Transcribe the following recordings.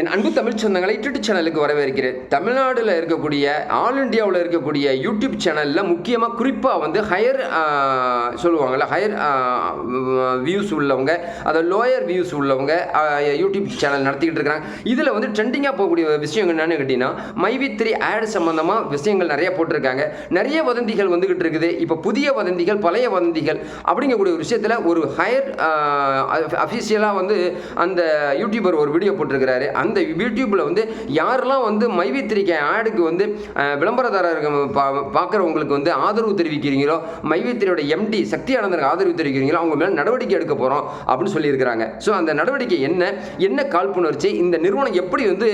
என் அன்பு தமிழ் சொந்தங்களை யூடியூப் சேனலுக்கு வரவேற்கிறேன். தமிழ்நாட்டில் இருக்கக்கூடிய ஆல் இந்தியாவில் இருக்கக்கூடிய யூடியூப் சேனலில் முக்கியமாக குறிப்பாக வந்து ஹையர் சொல்லுவாங்கள்ல ஹையர் வியூஸ் உள்ளவங்க அதை லோயர் வியூஸ் உள்ளவங்க யூடியூப் சேனல் நடத்திக்கிட்டு இருக்கிறாங்க இதில் வந்து ட்ரெண்டிங்காக போகக்கூடிய விஷயம் என்னென்னு கேட்டிங்கன்னா மைவி த்ரீ ஆட் சம்மந்தமாக விஷயங்கள் நிறைய போட்டிருக்காங்க. நிறைய வதந்திகள் வந்துக்கிட்டு இருக்குது. இப்போ புதிய வதந்திகள் பழைய வதந்திகள் அப்படிங்கக்கூடிய ஒரு விஷயத்தில் ஒரு ஹையர் அஃபிஷியலாக வந்து அந்த யூடியூபர் ஒரு வீடியோ போட்டிருக்கிறாரு. அந்த யூடியூப்பில் வந்து யாரெல்லாம் வந்து மைவித்திரிக்கை ஆடுக்கு வந்து அஹ், விளம்பரதாரர்கள் பா பார்க்குறவங்களுக்கு வந்து ஆதரவு தெரிவிக்கிறீங்களோ மைவித்திரியோட எம்டி சக்தி ஆனந்தருக்கு ஆதரவு தெரிவிக்கிறீங்களோ அவங்க மேலே நடவடிக்கை எடுக்க போகிறோம் அப்படின்னு சொல்லியிருக்கிறாங்க. ஸோ அந்த நடவடிக்கை என்ன? என்ன காழ்ப்புணர்ச்சி? இந்த நிறுவனம் எப்படி வந்து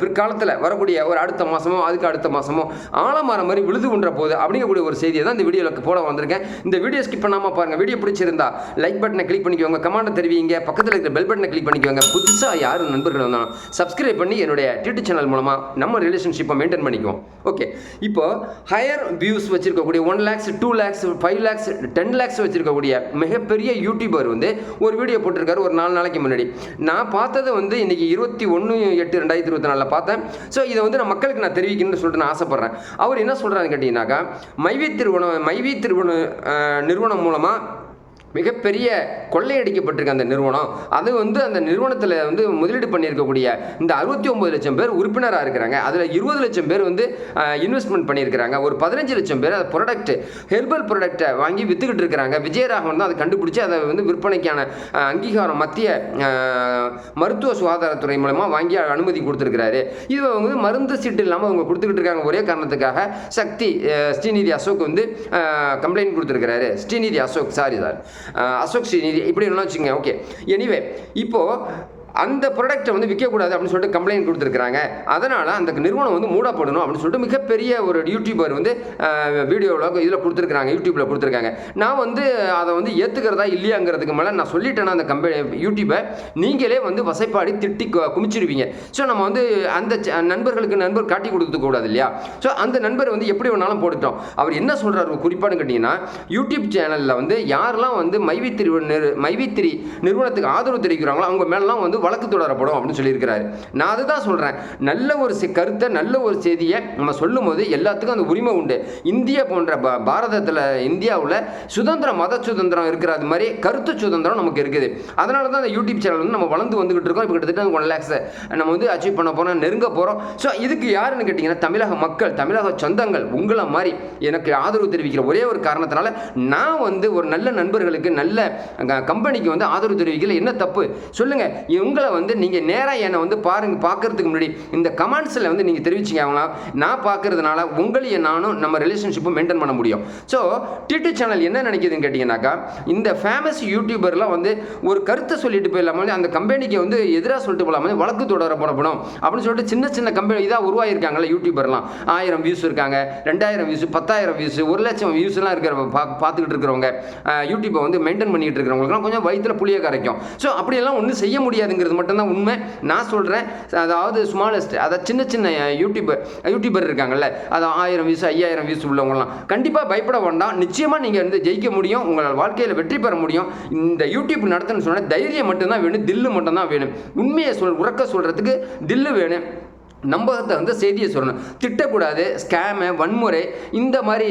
பிற்காலத்தில் வரக்கூடிய ஒரு அடுத்த மாதமோ அதுக்கு அடுத்த மாதமோ ஆலமரம் மாதிரி விழுது கொண்ட போகுது அப்படிங்கக்கூடிய ஒரு செய்தியை தான் இந்த வீடியோவில் போட வந்திருக்கேன். இந்த வீடியோ ஸ்கிப் பண்ணாமல் பாருங்கள் வீடியோ பிடிச்சிருந்தா லைக் பட்டனை கிளிக் பண்ணிக்கோங்க. கமெண்ட்டை தெரிவிங்க. பக்கத்தில் இருக்கிற பெல் பட்டனை கிளிக் பண்ணிக்கோங்க. புதுசாக யார் நண்பர்கள் வந்தாலும் சப்ஸ்கிரைப் பண்ணி என்னுடைய யூடியூப் சேனல் மூலமாக நம்ம ரிலேஷன்ஷிப்பை மெயின்டைன் பண்ணிக்குவோம். ஓகே இப்போ ஹையர் வியூஸ் வச்சிருக்கக்கூடிய one lakhs two lakhs five lakhs ten lakhs வச்சிருக்கக்கூடிய மிகப்பெரிய யூடியூபர் வந்து ஒரு வீடியோ போட்டிருக்காரு ஒரு நாலு நாளைக்கு முன்னாடி. நான் பார்த்தது வந்து இன்னைக்கு இருபத்தி ஒன்று எட்டு ரெண்டாயிரத்தி இருபத்தி நாலில் பார்த்தேன். ஸோ இதை வந்து நான் மக்களுக்கு நான் தெரிவிக்கணும்னு சொல்லிட்டு நான் ஆசைப்பட்றேன். அவர் என்ன சொல்கிறாருன்னு கேட்டிங்கனாக்கா மைவி திருவணம் மைவி திருவண நிறுவனம் மூலமாக மிகப்பெரிய கொள்ளையடிக்கப்பட்டிருக்க அந்த நிறுவனம். அது வந்து அந்த நிறுவனத்தில் வந்து முதலீடு பண்ணியிருக்கக்கூடிய இந்த அறுபத்தி ஒம்பது லட்சம் பேர் உறுப்பினராக இருக்கிறாங்க. அதில் இருபது லட்சம் பேர் வந்து இன்வெஸ்ட்மெண்ட் பண்ணியிருக்கிறாங்க. ஒரு பதினஞ்சு லட்சம் பேர் அந்த ப்ராடக்ட் ஹெர்பல் ப்ராடக்ட்டை வாங்கி வித்துக்கிட்டு இருக்கிறாங்க. விஜயராகவன் தான் அதை கண்டுபிடிச்சி அதை வந்து விற்பனைக்கான அங்கீகாரம் மத்திய மருத்துவ சுகாதாரத்துறை மூலமாக வாங்கி அனுமதி கொடுத்துருக்கிறாரு. இது வந்து மருந்து சீட்டு இல்லாமல் அவங்க கொடுத்துக்கிட்டு இருக்காங்க. ஒரே காரணத்துக்காக சக்தி ஸ்ரீநிதி அசோக் வந்து கம்ப்ளைண்ட் கொடுத்துருக்கிறாரு. ஸ்ரீநிதி அசோக் சாரி சார் அசோக் ஸ்ரீநிதி இப்படி என்ன வச்சுங்க ஓகே எனிவே இப்போது அந்த ப்ராடக்ட்டை வந்து விற்கக்கூடாது அப்படின்னு சொல்லிட்டு கம்ப்ளைண்ட் கொடுத்துருக்காங்க அதனால் அந்த நிறுவனம் வந்து மூடப்படணும் அப்படின்னு சொல்லிட்டு மிகப்பெரிய ஒரு யூடியூபர் வந்து வீடியோவில் இதில் கொடுத்துருக்காங்க யூடியூப்பில் கொடுத்துருக்காங்க. நான் வந்து அதை வந்து ஏற்றுக்கிறதா இல்லையாங்கிறதுக்கு மேலே நான் சொல்லிட்டேன்னா அந்த கம்பெனி யூடியூப்பை நீங்களே வந்து வசைப்பாடி திட்டி குமிச்சிருவீங்க. ஸோ நம்ம வந்து அந்த நண்பர்களுக்கு நண்பர் காட்டி கொடுத்து கூடாது இல்லையா? ஸோ அந்த நண்பர் வந்து எப்படி வேணாலும் போட்டுட்டோம். அவர் என்ன சொல்கிறார் குறிப்பான்னு கேட்டிங்கன்னா யூடியூப் சேனலில் வந்து யாரெல்லாம் வந்து மைவி மைவித்திரி நிறுவனத்துக்கு ஆதரவு தெரிவிக்கிறாங்களோ அவங்க மேலாம் வந்து வழக்கு தொடரப்படும் அப்படின்னு சொல்லியிருக்கிறாரு. நான் அதை தான் சொல்கிறேன் நல்ல ஒரு கருத்தை நல்ல ஒரு செய்தியை நம்ம சொல்லும் போது எல்லாத்துக்கும் அந்த உரிமை உண்டு. இந்தியா போன்ற பாரதத்தில் இந்தியாவில் சுதந்திர மத சுதந்திரம் இருக்கிற அது மாதிரி கருத்து சுதந்திரம் நமக்கு இருக்குது. அதனால தான் அந்த யூடியூப் சேனல் வந்து நம்ம வளர்ந்து வந்துகிட்டு இருக்கோம். இப்போ கிட்டத்தட்ட ஒன் லேக்ஸை நம்ம வந்து அச்சீவ் பண்ண போகிறோம் நெருங்க போகிறோம் ஸோ இதுக்கு யாருன்னு கேட்டிங்கன்னா தமிழக மக்கள் தமிழக சொந்தங்கள் உங்களை மாதிரி எனக்கு ஆதரவு தெரிவிக்கிற ஒரே ஒரு காரணத்தினால நான் வந்து ஒரு நல்ல நண்பர்களுக்கு நல்ல க- கம்பெனிக்கு வந்து ஆதரவு தெரிவிக்கல. என்ன தப்பு? சொல்லுங்கள் உங்களை வந்து நீங்கள் நேராக என்னை வந்து பாருங்க பார்க்கறதுக்கு முன்னாடி இந்த கமெண்ட்ஸில் வந்து நீங்கள் தெரிவிச்சிங்க அவங்களா? நான் பார்க்கறதுனால உங்களையும் நானும் நம்ம ரிலேஷன்ஷிப்பும் மெயின்டைன் பண்ண முடியும். ஸோ டிடி சேனல் என்ன நினைக்குதுன்னு கேட்டிங்கனாக்கா இந்த ஃபேமஸ் யூடியூபர்லாம் வந்து ஒரு கருத்தை சொல்லிட்டு போயிடலாமல் அந்த கம்பெனிக்கு வந்து எதிராக சொல்லிட்டு போகலாமல் வழக்கு தொடர போடப்படும் அப்படின்னு சொல்லிட்டு சின்ன சின்ன கம்பெனி இதாக உருவாகிருக்காங்களே யூடியூபர்லாம் ஆயிரம் வியூஸ் இருக்காங்க ரெண்டாயிரம் வியூஸ் பத்தாயிரம் வியூஸ் ஒரு லட்சம் வியூஸ்லாம் இருக்கிற பா பார்த்துக்கிட்டு இருக்கிறவங்க யூடியூப்பை வந்து மெயின்டைன் பண்ணிகிட்டு இருக்கிறவங்களுக்குலாம் கொஞ்சம் வயிற்றுல புளிய கரைக்கும். ஸோ அப்படியெல்லாம் ஒன்றும் செய்ய முடியாதுங்க முடியாதுங்கிறது மட்டும்தான் உண்மை. நான் சொல்கிறேன் அதாவது ஸ்மாலஸ்ட் அதை சின்ன சின்ன யூடியூபர் யூடியூபர் இருக்காங்கல்ல அது ஆயிரம் வியூஸ் ஐயாயிரம் வியூஸ் உள்ளவங்கலாம். கண்டிப்பாக பயப்பட வேண்டாம். நிச்சயமாக நீங்கள் வந்து ஜெயிக்க முடியும். உங்களால் வாழ்க்கையில் வெற்றி பெற முடியும். இந்த யூடியூப் நடத்தணும்னு சொன்னால் தைரியம் மட்டும்தான் வேணும் தில்லு மட்டும்தான் வேணும். உண்மையை சொல் உறக்க சொல்கிறதுக்கு தில்லு வேணும். நம்பகத்தை வந்து செய்தியை சொல்லணும். திட்டக்கூடாது ஸ்கேமு வன்முறை இந்த மாதிரி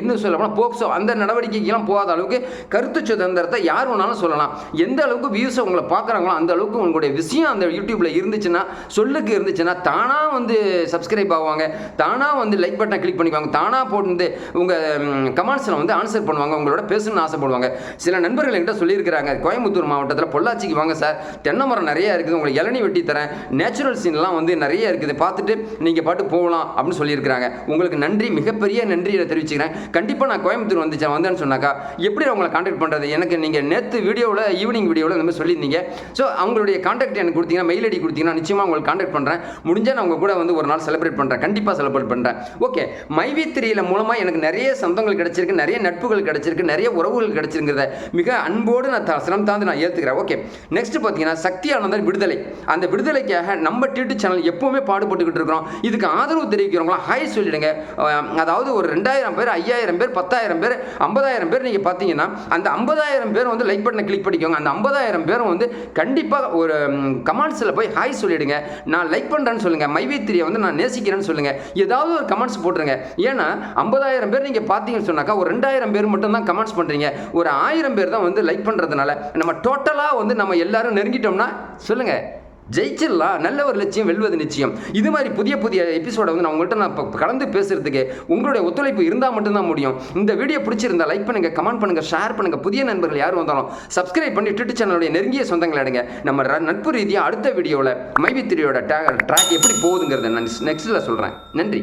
இன்னும் சொல்லப்போனால் போக்சோ அந்த நடவடிக்கைக்கெல்லாம் போகாத அளவுக்கு கருத்து சுதந்திரத்தை யார் வேணாலும் சொல்லலாம். எந்த அளவுக்கு வியூஸை உங்களை பார்க்குறாங்களோ அந்த அளவுக்கு உங்களுடைய விஷயம் அந்த யூடியூப்பில் இருந்துச்சுன்னா சொல்லுக்கு இருந்துச்சுன்னா தானாக வந்து சப்ஸ்கிரைப் ஆவாங்க. தானாக வந்து லைக் பட்டனை கிளிக் பண்ணிக்குவாங்க. தானாக போட்டு உங்கள் கமெண்ட்ஸில் வந்து ஆன்சர் பண்ணுவாங்க. உங்களோட பேசணும்னு ஆசைப்படுவாங்க. சில நண்பர்கள் என்கிட்ட சொல்லியிருக்கிறாங்க. கோயம்புத்தூர் மாவட்டத்தில் பொள்ளாச்சிக்கு வாங்க சார் தென்னை மரம் நிறையா இருக்குது. உங்களுக்கு இளநீ வெட்டி தரேன். நேச்சுரல் சீன்லாம் வந்து நிறைய இருக்குது. பார்த்துட்டு நீங்கள் பாட்டு போகலாம் அப்படின்னு சொல்லியிருக்கிறாங்க. உங்களுக்கு நன்றி மிகப்பெரிய நன்றியை தெரிவிச்சுக்கிறேன். கண்டிப்பாக நான் கோயம்புத்தூர் வந்துச்சேன் வந்தேன்னு சொன்னாக்கா எப்படி உங்களை காண்டாக்ட் பண்ணுறது எனக்கு நீங்கள் நேற்று வீடியோவில் ஈவினிங் வீடியோவில் இந்த மாதிரி சொல்லியிருந்தீங்க. ஸோ அவங்களுடைய காண்டாக்ட் எனக்கு கொடுத்தீங்கன்னா மெயில் ஐடி கொடுத்தீங்கன்னா நிச்சயமாக உங்களுக்கு காண்டாக்ட் பண்ணுறேன் முடிஞ்சால் நான் உங்கள் கூட வந்து ஒரு நாள் செலிப்ரேட் பண்ணுறேன் கண்டிப்பாக செலிப்ரேட் பண்ணுறேன் ஓகே மைவி திரியில் மூலமாக எனக்கு நிறைய சொந்தங்கள் கிடைச்சிருக்கு. நிறைய நட்புகள் கிடைச்சிருக்கு. நிறைய உறவுகள் கிடைச்சிருக்கிறத மிக அன்போடு நான் சிரம் தாந்து நான் ஏற்றுக்கிறேன் ஓகே நெக்ஸ்ட் பார்த்தீங்கன்னா சக்தி ஆனந்தர் விடுதலை. அந்த விடுதலைக்காக நம்ம டியூட்டு சேனல் எப்போவுமே பாடுபட்டுக்கிட்டு இருக்கிறோம். இதுக்கு ஆதரவு தெரிவிக்கிறவங்களாம் ஹாய் சொல்லிடுங்க அதாவது ஒரு ரெண்டாயிரம் பேர் ஐயாயிரம் பேர் பத்தாயிரம் பேர் ஐம்பதாயிரம் பேர் நீங்கள் பார்த்தீங்கன்னா அந்த ஐம்பதாயிரம் பேர் வந்து லைக் பட்டனை கிளிக் பண்ணிக்கோங்க. அந்த ஐம்பதாயிரம் பேரும் வந்து கண்டிப்பாக ஒரு கமெண்ட்ஸில் போய் ஹாய் சொல்லிடுங்க நான் லைக் பண்ணுறேன்னு சொல்லுங்கள் மைவேத்திரியை வந்து நான் நேசிக்கிறேன்னு சொல்லுங்கள் ஏதாவது ஒரு கமெண்ட்ஸ் போட்டுருங்க. ஏன்னா ஐம்பதாயிரம் பேர் நீங்கள் பார்த்தீங்கன்னு சொன்னாக்கா ஒரு ரெண்டாயிரம் பேர் மட்டும் தான் கமெண்ட்ஸ் பண்ணுறீங்க ஒரு ஆயிரம் பேர் தான் வந்து லைக் பண்ணுறதுனால நம்ம டோட்டலாக வந்து நம்ம எல்லாரும் நெருங்கிட்டோம்னா சொல்லுங்கள் ஜெயிச்சிடலாம். நல்ல ஒரு லட்சியம் வெல்வது நிச்சயம். இது மாதிரி புதிய புதிய எபிசோட வந்து நான் உங்கள்கிட்ட நான் இப்போ கலந்து பேசுறதுக்கு உங்களுடைய ஒத்துழைப்பு இருந்தால் மட்டும்தான் முடியும். இந்த வீடியோ பிடிச்சிருந்தா லைக் பண்ணுங்க கமெண்ட் பண்ணுங்க ஷேர் பண்ணுங்க. புதிய நண்பர்கள் யார் வந்தாலும் சப்ஸ்கிரைப் பண்ணி ட்விட்டர் சேனலுடைய நெருங்கிய சொந்தங்கள் எடுங்க நம்ம நட்பு ரீதியாக அடுத்த வீடியோவில் மைவித்திரியோட ட்ராக் எப்படி போகுதுங்கிறத நான் நெக்ஸ்ட்டில் சொல்கிறேன் நன்றி.